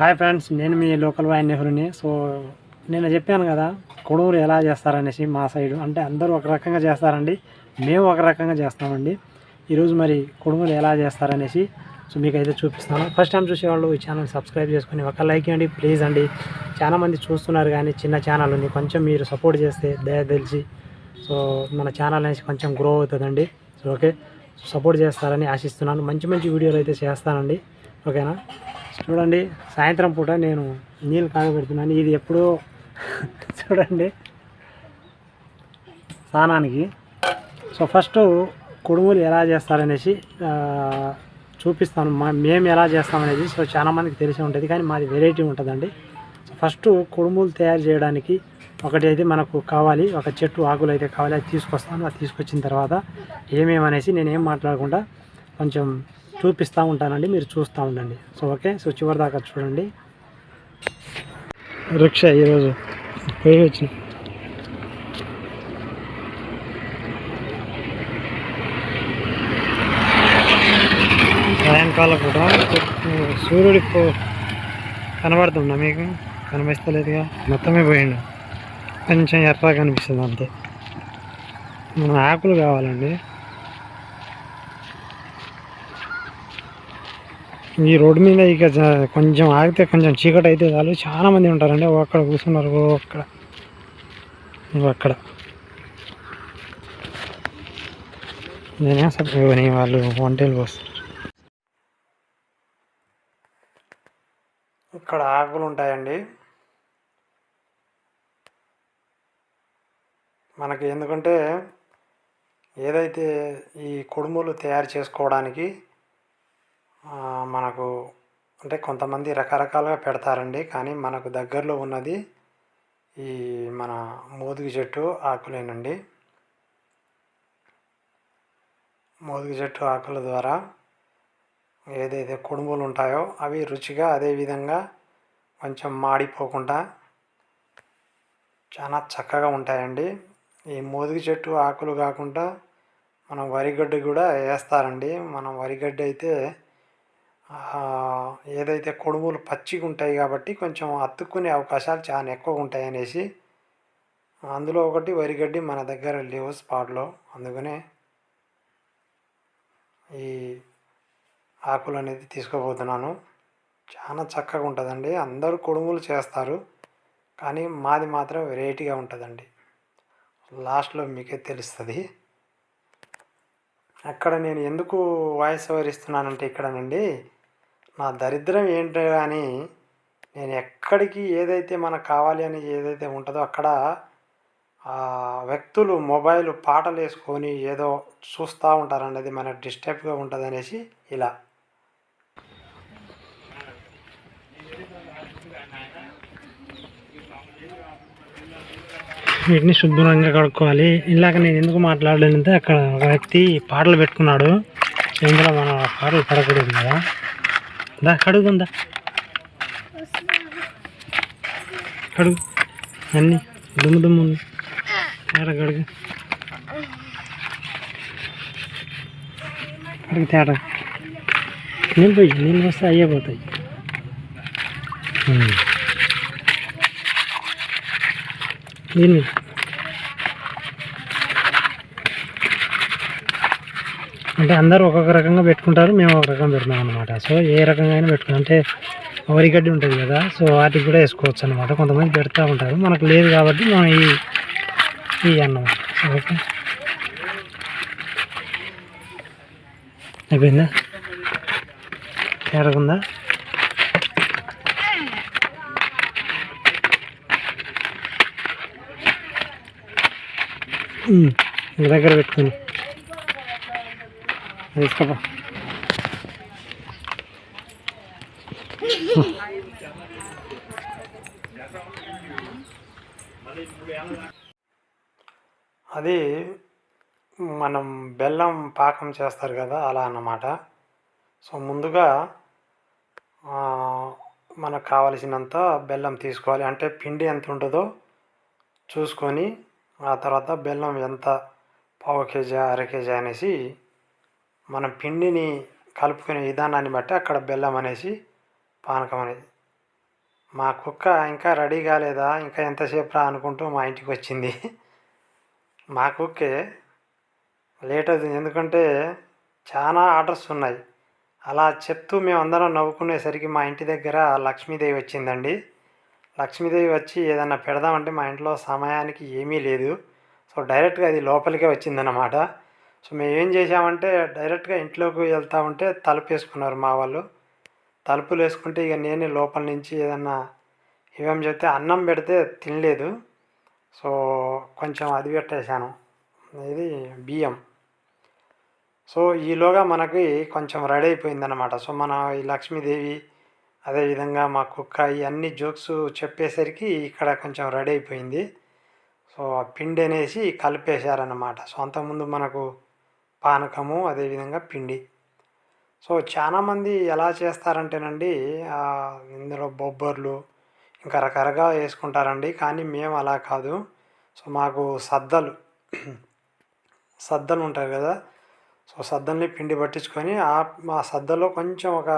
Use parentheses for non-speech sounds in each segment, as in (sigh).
Hi friends నేను మీ local వాయిన్ నెహ్రూని సో నేను చెప్పాను కదా కొడుములు ఎలా చేస్తారనేసి మా సైడు అంటే అందరూ ఒక రకంగా చేస్తారండి. మేము ఒక రకంగా చేస్తామండి. ఈరోజు మరి కొడుములు ఎలా చేస్తారనేసి సో మీకు అయితే చూపిస్తాను. ఫస్ట్ టైం చూసేవాళ్ళు ఈ ఛానల్ సబ్స్క్రైబ్ చేసుకుని ఒక లైక్ ఇవ్వండి ప్లీజ్ అండి. చాలా మంది చూస్తున్నారు కానీ చిన్న ఛానల్ ఉంది. కొంచెం మీరు సపోర్ట్ చేస్తే దయ తెలిసి సో మన ఛానల్ అనేసి కొంచెం గ్రో అవుతుందండి. సో ఓకే సపోర్ట్ చేస్తారని ఆశిస్తున్నాను. మంచి మంచి వీడియోలు అయితే చేస్తానండి. ఓకేనా? చూడండి సాయంత్రం పూట నేను నీళ్ళు కాగబెడుతున్నాను. ఇది ఎప్పుడో (laughs) చూడండి స్నానానికి. సో ఫస్ట్ కుడుములు ఎలా చేస్తారనేసి చూపిస్తాను. మా మేము ఎలా చేస్తామనేది సో చాలామందికి తెలిసి ఉంటుంది కానీ మాది వెరైటీ ఉంటుందండి. సో ఫస్ట్ కుడుములు తయారు చేయడానికి ఒకటి అయితే మనకు కావాలి ఒక చెట్టు ఆకులు అయితే కావాలి అది తీసుకొస్తాను. అది తీసుకొచ్చిన తర్వాత ఏమేమనేసి నేను ఏం మాట్లాడకుండా కొంచెం చూపిస్తూ ఉంటానండి మీరు చూస్తూ ఉండండి. సో ఓకే సో చివరి దాకా చూడండి. రిక్షా ఈరోజు పోయి వచ్చి సాయంకాలం కూడా సూర్యుడి కనబడుతుందా మీకు? కనిపిస్తలేదుగా? మొత్తమే పోయిండు. కొంచెం ఎర్రగా కనిపిస్తుంది అంతే. మన ఆకులు కావాలండి. ఈ రోడ్డు మీద ఇక కొంచెం ఆగితే కొంచెం చీకటి అయితే చాలు చాలామంది ఉంటారండి. అక్కడ కూర్చున్నారు అక్కడ అక్కడ. నేనే సరే వాళ్ళు వంటలు పోస్తారు. ఇక్కడ ఆకులు ఉంటాయండి. మనకి ఎందుకంటే ఏదైతే ఈ కుడుములు తయారు చేసుకోవడానికి మనకు అంటే కొంతమంది రకరకాలుగా పెడతారండి. కానీ మనకు దగ్గరలో ఉన్నది ఈ మన మోదుగు చెట్టు ఆకులేనండి. మోదుగు చెట్టు ఆకుల ద్వారా ఏదైతే కుడుములు ఉంటాయో అవి రుచిగా అదే విధంగా కొంచెం మాడిపోకుండా చాలా చక్కగా ఉంటాయండి. ఈ మోదుగు చెట్టు ఆకులు కాకుండా మనం వరిగడ్డ కూడా వేస్తారండి. మనం వరిగడ్డ అయితే ఏదైతే కొడుములు పచ్చిగా ఉంటాయి కాబట్టి కొంచెం అతుక్కునే అవకాశాలు చాలా ఎక్కువ ఉంటాయి అనేసి అందులో ఒకటి వరిగడ్డి మన దగ్గర లేవు స్పాట్లో. అందుకనే ఈ ఆకులు అనేది తీసుకోబోతున్నాను. చాలా చక్కగా ఉంటుందండి. అందరూ కొడుములు చేస్తారు. కానీ మాది మాత్రం వెరైటీగా ఉంటుందండి. లాస్ట్లో మీకే తెలుస్తుంది. అక్కడ నేను ఎందుకు వాయిస్ ఓవర్ ఇస్తున్నానంటే ఇక్కడనండి. నా దరిద్రం ఏంటో కానీ నేను ఎక్కడికి ఏదైతే మనకు కావాలి అని ఏదైతే ఉంటుందో అక్కడ వ్యక్తులు మొబైల్ పాటలు వేసుకొని ఏదో చూస్తూ ఉంటారనేది అది మనకు డిస్టర్బ్గా ఉంటుంది అనేసి ఇలా. వీటిని శుభ్రంగా కడుక్కోవాలి. ఇలాగ నేను ఎందుకు మాట్లాడలేనంటే అక్కడ ఒక వ్యక్తి పాటలు పెట్టుకున్నాడు. ఇందులో మనం పాటలు పడకూడదు కదా. దా కడుగుందా కడుగు అన్నీ దుమ్ము దుమ్ము ఉంది ఏడ కడుగు కడుగు తేడా నీళ్ళు పోయి నీళ్ళు వస్తే అయ్యే పోతాయి ఉమ్. దీన్ని అంటే అందరూ ఒక్కొక్క రకంగా పెట్టుకుంటారు మేము ఒక రకం పెడతాం అనమాట సో ఏ రకంగా అయినా పెట్టుకుంటాం అంటే వరిగడ్డి ఉంటుంది కదా సో వాటికి కూడా వేసుకోవచ్చు అనమాట కొంతమంది పెడతా ఉంటారు. మనకు లేదు కాబట్టి మనం ఈ ఈ అన్నమాట. ఓకే. అయిపోయిందా? తేడకుందా దగ్గర పెట్టుకుని తీసుకోపా అది మనం బెల్లం పాకం చేస్తారు కదా అలా అన్నమాట. సో ముందుగా మనకు కావలసినంత బెల్లం తీసుకోవాలి. అంటే పిండి ఎంత ఉంటుందో చూసుకొని ఆ తర్వాత బెల్లం ఎంత పావు కేజీ అర కేజీ అనేసి మనం పిండిని కలుపుకునే విధానాన్ని బట్టి అక్కడ బెల్లం అనేసి పానకం అనేది. మా కుక్క ఇంకా రెడీ కాలేదా? ఇంకా ఎంతసేపు రా అనుకుంటూ మా ఇంటికి వచ్చింది. మా కుక్కే లేట్ అవుతుంది. ఎందుకంటే చాలా ఆర్డర్స్ ఉన్నాయి. అలా చెప్తూ మేము అందరం నవ్వుకునేసరికి మా ఇంటి దగ్గర లక్ష్మీదేవి వచ్చిందండి. లక్ష్మీదేవి వచ్చి ఏదన్నా పెడదామంటే మా ఇంట్లో సమయానికి ఏమీ లేదు. సో డైరెక్ట్గా అది లోపలికే వచ్చిందన్నమాట. సో మేము ఏం చేసామంటే డైరెక్ట్గా ఇంట్లోకి వెళ్తా ఉంటే తలుపు వేసుకున్నారు మా వాళ్ళు. తలుపులు వేసుకుంటే ఇక నేనే లోపల నుంచి ఏదన్నా ఇవేం చెప్తే అన్నం పెడితే తినలేదు. సో కొంచెం అది పెట్టేశాను. ఇది బియ్యం. సో ఈలోగా మనకి కొంచెం రెడీ అయిపోయిందన్నమాట. సో మన ఈ లక్ష్మీదేవి అదేవిధంగా మా కుక్క ఇవన్నీ జోక్స్ చెప్పేసరికి ఇక్కడ కొంచెం రెడీ అయిపోయింది. సో ఆ పిండి అనేసి కలిపేశారనమాట సో అంతకుముందు మనకు పానకము అదేవిధంగా పిండి. సో చాలామంది ఎలా చేస్తారంటేనండి ఇందులో బొబ్బర్లు ఇంకా రకరకాలుగా వేసుకుంటారండి. కానీ మేము అలా కాదు. సో మాకు సద్దలు సద్దలు ఉంటారు కదా. సో సద్దల్ని పిండి పట్టించుకొని ఆ సద్దలో కొంచెం ఒక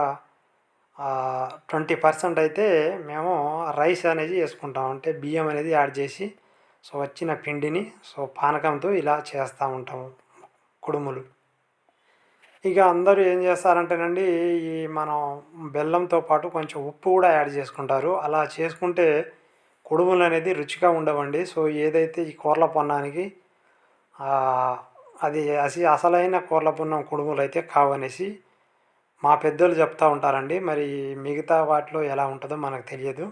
ట్వంటీ పర్సెంట్ అయితే మేము రైస్ అనేది వేసుకుంటాం. అంటే బియ్యం అనేది యాడ్ చేసి సో వచ్చిన పిండిని సో పానకంతో ఇలా చేస్తూ ఉంటాము. కుడుములు. ఇక అందరూ ఏం చేస్తారంటేనండి ఈ మనం బెల్లంతో పాటు కొంచెం ఉప్పు కూడా యాడ్ చేసుకుంటారు. అలా చేసుకుంటే కుడుములు అనేది రుచిగా ఉండవండి. సో ఏదైతే ఈ కూరల పొన్నానికి అది అసి అసలైన కూరల పొన్నం కుడుములు అయితే కావనేసి మా పెద్దలు చెప్తూ ఉంటారండి. మరి మిగతా వాటిలో ఎలా ఉంటుందో మనకు తెలియదు.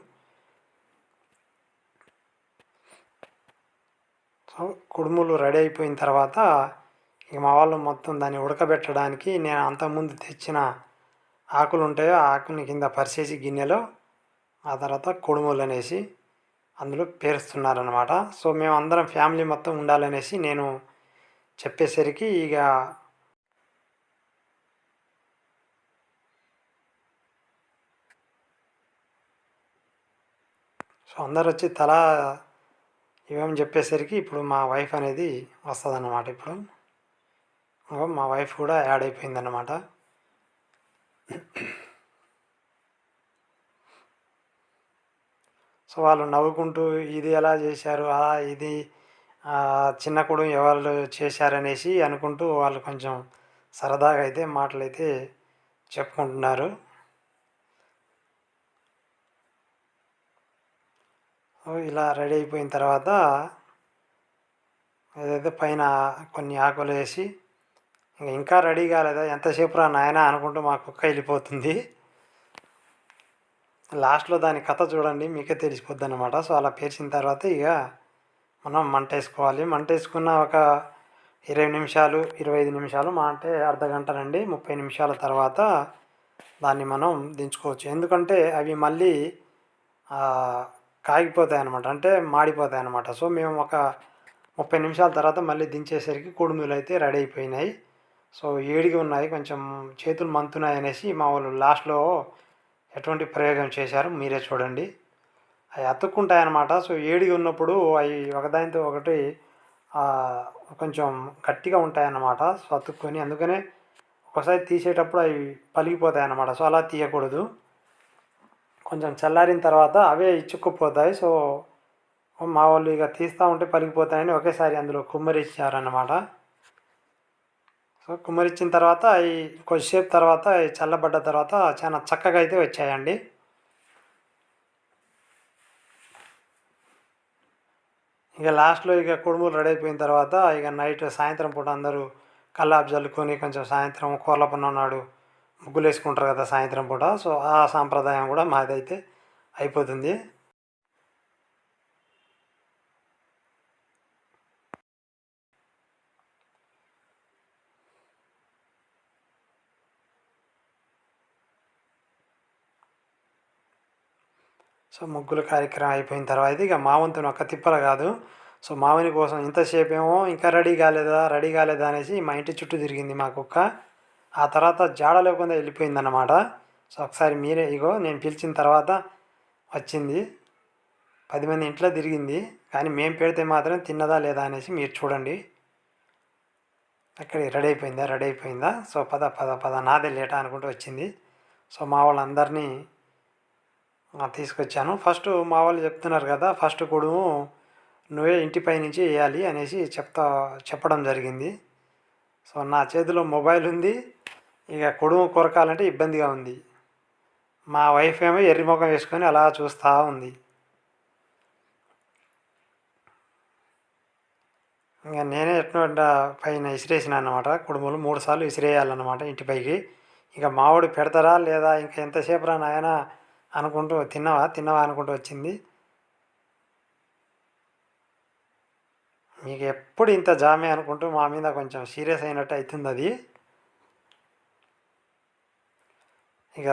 సో కుడుములు రెడీ అయిపోయిన తర్వాత ఇక మా వాళ్ళు మొత్తం దాన్ని ఉడకబెట్టడానికి నేను అంతకుముందు తెచ్చిన ఆకులు ఉంటాయో ఆ ఆకుని కింద పరిచేసి గిన్నెలో ఆ తర్వాత కుడుములు అనేసి అందులో పేరుస్తున్నారనమాట సో మేము అందరం ఫ్యామిలీ మొత్తం ఉండాలనేసి నేను చెప్పేసరికి ఇక సో అందరు వచ్చి తల ఇవేం చెప్పేసరికి ఇప్పుడు మా వైఫ్ అనేది వస్తుందన్నమాట ఇప్పుడు. మా వైఫ్ కూడా యాడ్ అయిపోయిందన్నమాట. సో వాళ్ళు నవ్వుకుంటూ ఇది ఎలా చేశారు అలా ఇది చిన్న కూడా ఎవరు చేశారనేసి అనుకుంటూ వాళ్ళు కొంచెం సరదాగా అయితే మాటలు అయితే చెప్పుకుంటున్నారు ఇలా రెడీ అయిపోయిన తర్వాత ఏదైతే పైన కొన్ని ఆకులు వేసి ఇంకా రెడీ కాలేదా? ఎంతసేపు రా నాయన అనుకుంటూ మా కుక్క వెళ్ళిపోతుంది. లాస్ట్లో దాని కథ చూడండి మీకే తెలిసిపోద్ది అనమాట సో అలా పేర్చిన తర్వాత ఇక మనం మంట వేసుకోవాలి. మంట వేసుకున్న ఒక ఇరవై నిమిషాలు ఇరవై ఐదు నిమిషాలు మా అంటే అర్ధ గంట నుండి ముప్పై నిమిషాల తర్వాత దాన్ని మనం దించుకోవచ్చు. ఎందుకంటే అవి మళ్ళీ కాగిపోతాయి అనమాట అంటే మాడిపోతాయి అనమాట సో మేము ఒక ముప్పై నిమిషాల తర్వాత మళ్ళీ దించేసరికి కుడుములు అయితే రెడీ అయిపోయినాయి. సో ఏడిగి ఉన్నాయి కొంచెం చేతులు మంతున్నాయి అనేసి మా వాళ్ళు లాస్ట్లో ఎటువంటి ప్రయోగం చేశారు మీరే చూడండి. అవి అతుక్కుంటాయన్నమాట. సో ఏడిగి ఉన్నప్పుడు అవి ఒకదానితో ఒకటి కొంచెం గట్టిగా ఉంటాయన్నమాట. సో అతుక్కొని అందుకనే ఒకసారి తీసేటప్పుడు అవి పలిగిపోతాయి అన్నమాట సో అలా తీయకూడదు. కొంచెం చల్లారిన తర్వాత అవే ఇచ్చుక్కుపోతాయి సో మా వాళ్ళు ఇక తీస్తూ ఉంటే పలిగిపోతాయని ఒకేసారి అందులో కుమ్మరిచ్చారన్నమాట. సో కుమ్మరిచ్చిన తర్వాత ఈ కొద్దిసేపు తర్వాత చల్లబడ్డ తర్వాత చాలా చక్కగా అయితే వచ్చాయండి. ఇక లాస్ట్లో ఇక కుడుములు రెడీ అయిపోయిన తర్వాత ఇక నైట్ సాయంత్రం పూట అందరూ కల్లాపు జల్లుకొని కొంచెం సాయంత్రం కూరల పన్ను నాడు ముగ్గులు వేసుకుంటారు కదా సాయంత్రం పూట. సో ఆ సాంప్రదాయం కూడా మాదైతే అయిపోతుంది. సో ముగ్గుల కార్యక్రమం అయిపోయిన తర్వాత ఇక మావంతో ఒక్క తిప్పల కాదు. సో మావిని కోసం ఇంతసేపు ఏమో ఇంకా రెడీ కాలేదా రెడీ కాలేదా అనేసి మా ఇంటి చుట్టూ తిరిగింది మా కుక్క. ఆ తర్వాత జాడ లేకుండా వెళ్ళిపోయిందన్నమాట. సో ఒకసారి మీరే ఇగో నేను పిలిచిన తర్వాత వచ్చింది. పది మంది ఇంట్లో తిరిగింది. కానీ మేము పెడితే మాత్రం తిన్నదా లేదా అనేసి మీరు చూడండి. అక్కడ రెడీ అయిపోయిందా రెడీ అయిపోయిందా? సో పద పద పద నాదే లేటా అనుకుంటూ వచ్చింది. సో మా వాళ్ళందరినీ తీసుకొచ్చాను. ఫస్ట్ మా వాళ్ళు చెప్తున్నారు కదా ఫస్ట్ కుడుము నువ్వే ఇంటిపై నుంచి వేయాలి అనేసి చెప్తా చెప్పడం జరిగింది. సో నా చేతిలో మొబైల్ ఉంది. ఇక కొడుము కొరకాలంటే ఇబ్బందిగా ఉంది. మా వైఫ్ ఏమో ఎర్రిముఖం వేసుకొని అలా చూస్తూ ఉంది. ఇంకా నేనే ఎట్నో పైన విసిరేసిన అనమాట కుడుములు మూడు సార్లు ఇసిరేయాలన్నమాట ఇంటిపైకి ఇంకా మామిడి పెడతారా లేదా ఇంకా ఎంతసేపు రా నాయన అనుకుంటూ తిన్నావా? తిన్నావా అనుకుంటూ వచ్చింది. మీకు ఎప్పుడు ఇంత జామే అనుకుంటూ మా మీద కొంచెం సీరియస్ అయినట్టు అవుతుంది అది. ఇక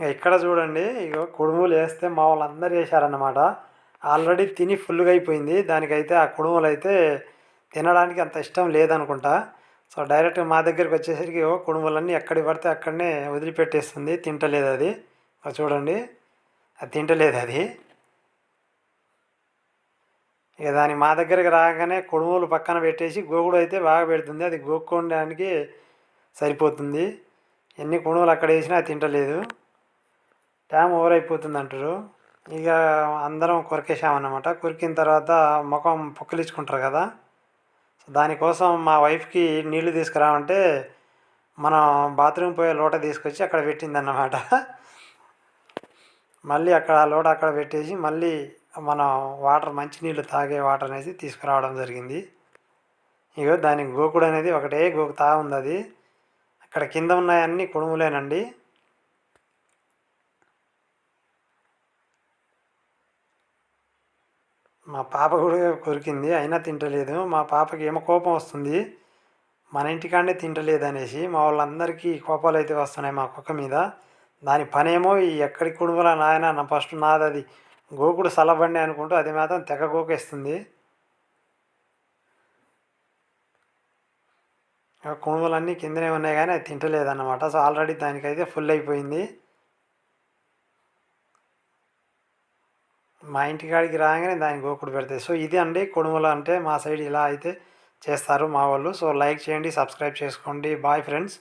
ఇక ఇక్కడ చూడండి ఇక కుడుములు వేస్తే మా వాళ్ళందరూ వేశారన్నమాట ఆల్రెడీ తిని ఫుల్గా అయిపోయింది. దానికైతే ఆ కుడుములు అయితే తినడానికి అంత ఇష్టం లేదనుకుంటా. సో డైరెక్ట్గా మా దగ్గరికి వచ్చేసరికి కుడుములన్నీ ఎక్కడి పడితే అక్కడనే వదిలిపెట్టేస్తుంది. తింటలేదు అది. చూడండి. అది తింటలేదు అది. ఇక దాని మా దగ్గరికి రాగానే కుడుములు పక్కన పెట్టేసి గోగుడు అయితే బాగా పెడుతుంది. అది గోక్కోడానికి సరిపోతుంది. ఎన్ని కుడుములు అక్కడ వేసినా అది తింటలేదు. ట్యామ్ ఓవర్ అయిపోతుంది అంటారు. ఇక అందరం కొరికేసామన్నమాట కొరికిన తర్వాత ముఖం పొక్కలించుకుంటారు కదా. దానికోసం మా వైఫ్కి నీళ్ళు తీసుకురామంటే మనం బాత్రూమ్ పోయే లోట తీసుకొచ్చి అక్కడ పెట్టిందన్నమాట. మళ్ళీ అక్కడ ఆ లోట అక్కడ పెట్టేసి మళ్ళీ మనం వాటర్ మంచినీళ్ళు తాగే వాటర్ అనేది తీసుకురావడం జరిగింది. ఇగో దానికి గోకుడు అనేది ఒకటే గోకుతా ఉంది అది. అక్కడ కింద ఉన్నాయన్నీ కుడుములేనండి మా పాప కూడా కొరికింది అయినా తింటలేదు. మా పాపకి ఏమో కోపం వస్తుంది. మన ఇంటికాడే తింటలేదు అనేసి మా వాళ్ళందరికీ కోపాలు అయితే వస్తున్నాయి మా కుక్క మీద. దాని పనేమో ఈ ఎక్కడి కుడుముల నాయన నా ఫస్ట్ నాది అది గోకుడు సలబండి అనుకుంటూ అది మాత్రం తెగ గోకేస్తుంది. కుణువులన్నీ కిందనే ఉన్నాయి కానీ అది తింటలేదన్నమాట. సో ఆల్రెడీ దానికైతే ఫుల్ అయిపోయింది. మా ఇంటికాడికి రాగానే దాన్ని గోకుడు పెడతాయి. సో ఇది అండి కుడుములు అంటే మా సైడ్ ఇలా అయితే చేస్తారు మా వాళ్ళు. సో లైక్ చేయండి సబ్స్క్రైబ్ చేసుకోండి. Bye friends.